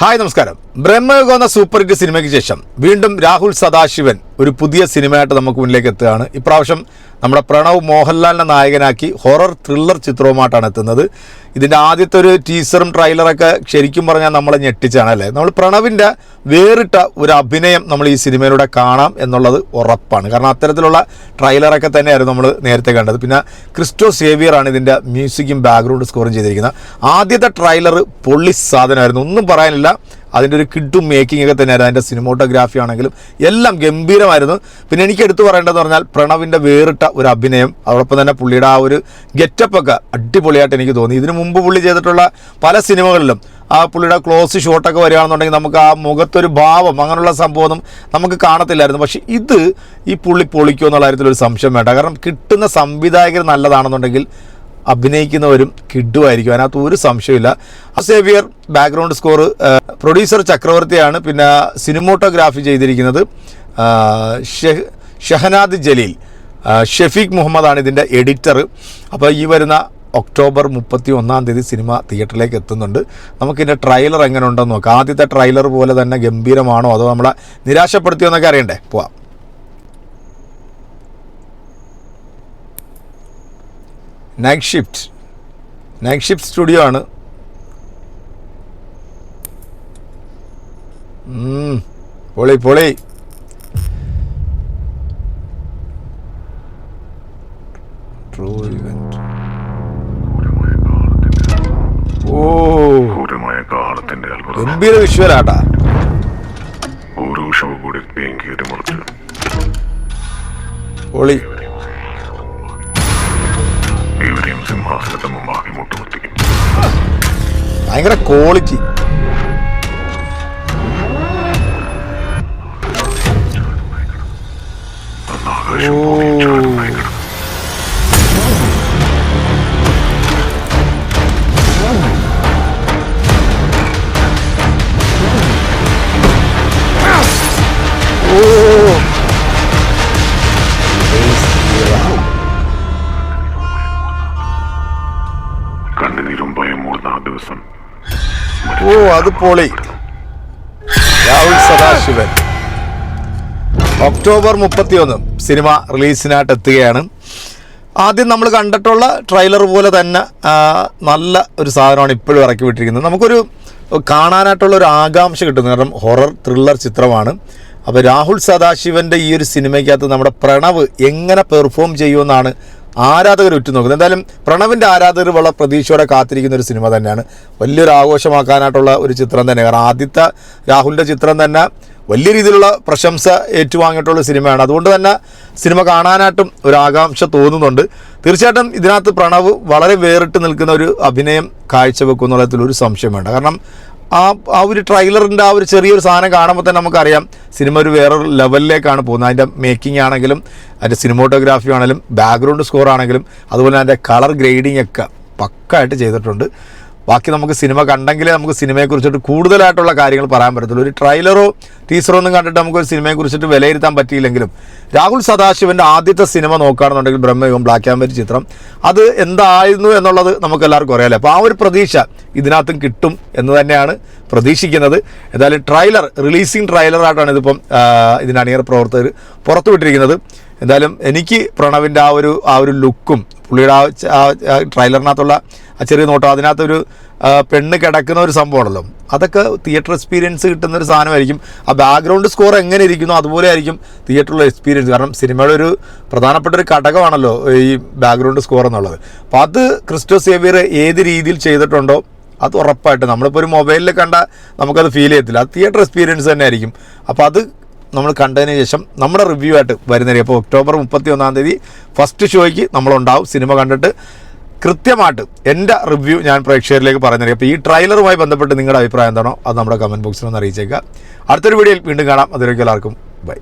Hi നമസ്കാരം. ബ്രഹ്മയോഗ എന്ന super hit സിനിമയ്ക്ക് ശേഷം വീണ്ടും രാഹുൽ സദാശിവൻ ഒരു പുതിയ സിനിമയായിട്ട് നമുക്ക് മുന്നിലേക്ക് എത്തുകയാണ്. ഇപ്രാവശ്യം നമ്മുടെ പ്രണവ് മോഹൻലാലിനെ നായകനാക്കി ഹൊറർ ത്രില്ലർ ചിത്രവുമായിട്ടാണ് എത്തുന്നത്. ഇതിന്റെ ആദ്യത്തെ ഒരു ടീസറും ട്രെയിലറൊക്കെ ശരിക്കും പറഞ്ഞാൽ നമ്മളെ ഞെട്ടിച്ചാണ് അല്ലേ? നമ്മൾ പ്രണവിന്റെ വേറിട്ട ഒരു അഭിനയം നമ്മൾ ഈ സിനിമയിലൂടെ കാണാം എന്നുള്ളത് ഉറപ്പാണ്. കാരണം അത്തരത്തിലുള്ള ട്രെയിലറൊക്കെ തന്നെയായിരുന്നു നമ്മൾ നേരത്തെ കണ്ടത്. പിന്നെ ക്രിസ്റ്റോ സേവിയറാണ് ഇതിന്റെ മ്യൂസിക്കും ബാക്ക്ഗ്രൗണ്ട് സ്കോറും ചെയ്തിരിക്കുന്നത്. ആദ്യത്തെ ട്രെയിലർ പൊള്ളി സാധനമായിരുന്നു. ഒന്നും പറയാനില്ല. അതിന്റെ ഒരു കിഡും മേക്കിംഗ് ഒക്കെ തന്നെയായിരുന്നു. അതിന്റെ സിനിമോട്ടോഗ്രാഫി ആണെങ്കിലും എല്ലാം ഗംഭീരമായിരുന്നു. പിന്നെ എനിക്ക് എടുത്തു പറയേണ്ടതെന്ന് പറഞ്ഞാൽ പ്രണവിന്റെ വേറിട്ട ഒരു അഭിനയം അതോടൊപ്പം തന്നെ പുള്ളിയുടെ ആ ഒരു ഗെറ്റപ്പ് ഒക്കെ അടിപൊളിയായിട്ട് എനിക്ക് തോന്നി. ഇതിനു മുമ്പ് പുള്ളി ചെയ്തിട്ടുള്ള പല സിനിമകളിലും ആ പുള്ളിയുടെ ക്ലോസ് ഷോട്ടൊക്കെ വരികയാണെന്നുണ്ടെങ്കിൽ നമുക്ക് ആ മുഖത്തൊരു ഭാവം അങ്ങനെയുള്ള സംഭവമൊന്നും നമുക്ക് കാണത്തില്ലായിരുന്നു. പക്ഷേ ഇത് ഈ പുള്ളി പൊളിക്കുമോ എന്നുള്ള കാര്യത്തിൽ ഒരു സംശയം വേണ്ട. കാരണം കിട്ടുന്ന സംവിധായകർ നല്ലതാണെന്നുണ്ടെങ്കിൽ അഭിനയിക്കുന്നവരും കിഡുമായിരിക്കും അതിനകത്ത് ഒരു സംശയമില്ല സേവിയർ ബാക്ക്ഗ്രൗണ്ട് സ്കോർ പ്രൊഡ്യൂസർ ചക്രവർത്തിയാണ് പിന്നെ സിനിമോട്ടോഗ്രാഫി ചെയ്തിരിക്കുന്നത് ഷഹനാദ് ജലീൽ. ഷെഫീഖ് മുഹമ്മദാണ് ഇതിന്റെ എഡിറ്റർ അപ്പോൾ ഈ വരുന്ന ഒക്ടോബർ മുപ്പത്തി ഒന്നാം തീയതി സിനിമ തിയേറ്ററിലേക്ക് എത്തുന്നുണ്ട്. നമുക്കിതിന്റെ ട്രെയിലർ എങ്ങനെ ഉണ്ടെന്ന് നോക്കാം. ആദ്യത്തെ ട്രെയിലർ പോലെ തന്നെ ഗംഭീരമാണോ അതോ നമ്മളെ നിരാശപ്പെടുത്തിയോ എന്നൊക്കെ അറിയണ്ടേ? പോവാം. Night shift night shift studio ആണ്. പൊളി പൊളി. ട്രൂ. ഓ. അത്ഭുതം ഗംഭീര വിഷ്വലാട്ടാ ഒരു കൂടി പൊളി. ഭയങ്കര ക്വാളിറ്റി ഓ. കണ്ണുനീരും ഭയം മൂടുന്ന ആ ദിവസം ഓ അത് പൊളി. രാഹുൽ സദാശിവൻ. ഒക്ടോബർ മുപ്പത്തിയൊന്ന് സിനിമ റിലീസിനായിട്ട് എത്തുകയാണ്. ആദ്യം നമ്മൾ കണ്ടിട്ടുള്ള ട്രെയിലർ പോലെ തന്നെ നല്ല ഒരു സാധനമാണ് ഇപ്പോഴും ഇറക്കി വിട്ടിരിക്കുന്നത്. നമുക്കൊരു കാണാനായിട്ടുള്ള ഒരു ആകാംക്ഷ കിട്ടുന്നു. കാരണം ഹൊറർ ത്രില്ലർ ചിത്രമാണ്. അപ്പോൾ രാഹുൽ സദാശിവന്റെ ഈ ഒരു സിനിമയ്ക്കകത്ത് നമ്മുടെ പ്രണവ് എങ്ങനെ പെർഫോം ചെയ്യുമെന്നാണ് ആരാധകർ ഉറ്റുനോക്കുന്നത്. എന്തായാലും പ്രണവിന്റെ ആരാധകർ വളരെ പ്രതീക്ഷയോടെ കാത്തിരിക്കുന്ന ഒരു സിനിമ തന്നെയാണ്. വലിയൊരു ആഘോഷമാക്കാനായിട്ടുള്ള ഒരു ചിത്രം തന്നെ. കാരണം ആദ്യത്തെ രാഹുലിന്റെ ചിത്രം തന്നെ വലിയ രീതിയിലുള്ള പ്രശംസ ഏറ്റുവാങ്ങിയിട്ടുള്ള സിനിമയാണ്. അതുകൊണ്ട് തന്നെ സിനിമ കാണാനായിട്ടും ഒരു ആകാംക്ഷ തോന്നുന്നുണ്ട്. തീർച്ചയായിട്ടും ഇതിനകത്ത് പ്രണവ് വളരെ വേറിട്ട് നിൽക്കുന്ന ഒരു അഭിനയം കാഴ്ചവെക്കും ഒരു സംശയം വേണ്ട. കാരണം ആ ആ ഒരു ട്രെയിലറിന്റെ ആ ഒരു ചെറിയൊരു സാധനം കാണുമ്പോൾ തന്നെ നമുക്കറിയാം. സിനിമ ഒരു വേറൊരു ലെവലിലേക്കാണ് പോകുന്നത്. അതിന്റെ മേക്കിംഗ് ആണെങ്കിലും അതിന്റെ സിനിമോട്ടോഗ്രാഫി ആണെങ്കിലും ബാക്ക്ഗ്രൗണ്ട് സ്കോർ ആണെങ്കിലും അതുപോലെ അതിന്റെ കളർ ഗ്രേഡിംഗ് ഒക്കെ പക്കായിട്ട് ചെയ്തിട്ടുണ്ട്. ബാക്കി നമുക്ക് സിനിമ കണ്ടെങ്കിലേ നമുക്ക് സിനിമയെക്കുറിച്ചിട്ട് കൂടുതലായിട്ടുള്ള കാര്യങ്ങൾ പറയാൻ പറ്റത്തുള്ളൂ. ഒരു ട്രെയിലറോ ടീസറോ ഒന്നും കണ്ടിട്ട് നമുക്ക് ഒരു സിനിമയെക്കുറിച്ചിട്ട് വിലയിരുത്താൻ പറ്റിയില്ലെങ്കിലും രാഹുൽ സദാശിവന്റെ ആദ്യത്തെ സിനിമ നോക്കുകയാണെന്നുണ്ടെങ്കിൽ ബ്രഹ്മയുഗം ബ്ലാക്ക് ആൻഡ് വൈറ്റ് ചിത്രം അത് എന്തായിരുന്നു എന്നുള്ളത് നമുക്ക് എല്ലാവർക്കും അറിയാമല്ലോ അപ്പോൾ ആ ഒരു പ്രതീക്ഷ ഇതിനകത്തും കിട്ടും എന്ന് തന്നെയാണ് പ്രതീക്ഷിക്കുന്നത്. എന്തായാലും ട്രെയിലർ റിലീസിങ് ട്രെയിലറായിട്ടാണ് ഇതിപ്പം ഇതിന്റെ അണിയർ പ്രവർത്തകർ പുറത്തുവിട്ടിരിക്കുന്നത്. എന്തായാലും എനിക്ക് പ്രണവിന്റെ ആ ഒരു ആ ഒരു ലുക്കും പുള്ളിയുടെ ആ ട്രെയിലറിനകത്തുള്ള ആ ചെറിയ നോട്ടം. അതിനകത്തൊരു പെണ്ണ് കിടക്കുന്ന ഒരു സംഭവമാണല്ലോ. അതൊക്കെ തിയേറ്റർ എക്സ്പീരിയൻസ് കിട്ടുന്ന ഒരു സാധനമായിരിക്കും. ആ ബാക്ക്ഗ്രൗണ്ട് സ്കോർ എങ്ങനെ ഇരിക്കുന്നു അതുപോലെ ആയിരിക്കും തിയേറ്ററിലുള്ള എക്സ്പീരിയൻസ്. കാരണം സിനിമയുടെ ഒരു പ്രധാനപ്പെട്ട ഒരു ഘടകമാണല്ലോ ഈ ബാക്ക്ഗ്രൗണ്ട് സ്കോർ എന്നുള്ളത്. അപ്പോൾ അത് ക്രിസ്റ്റോ സേവിയർ ഏത് രീതിയിൽ ചെയ്തിട്ടുണ്ടോ അത് ഉറപ്പായിട്ട് നമ്മളിപ്പോൾ ഒരു മൊബൈലിൽ കണ്ട നമുക്കത് ഫീൽ ചെയ്യത്തില്ല. അത് തിയേറ്റർ എക്സ്പീരിയൻസ് തന്നെ ആയിരിക്കും. അപ്പോൾ അത് നമ്മൾ കണ്ടതിന് ശേഷം നമ്മുടെ റിവ്യൂ ആയിട്ട് വരുന്നതായിരിക്കും. അപ്പോൾ ഒക്ടോബർ മുപ്പത്തി ഒന്നാം തീയതി ഫസ്റ്റ് ഷോയ്ക്ക് നമ്മളുണ്ടാവും സിനിമ കണ്ടിട്ട് കൃത്യമായിട്ട് എന്റെ റിവ്യൂ ഞാൻ പ്രേക്ഷകരിലേക്ക് പറയുന്നത് അപ്പോൾ ഈ ട്രെയിലറുമായി ബന്ധപ്പെട്ട് നിങ്ങളുടെ അഭിപ്രായം എന്താണോ അത് നമ്മുടെ കമന്റ് ബോക്സിൽ ഒന്ന് അറിയിച്ചേക്കുക. അടുത്തൊരു വീഡിയോയിൽ വീണ്ടും കാണാം. അതുവരേക്കും എല്ലാവർക്കും ബൈ.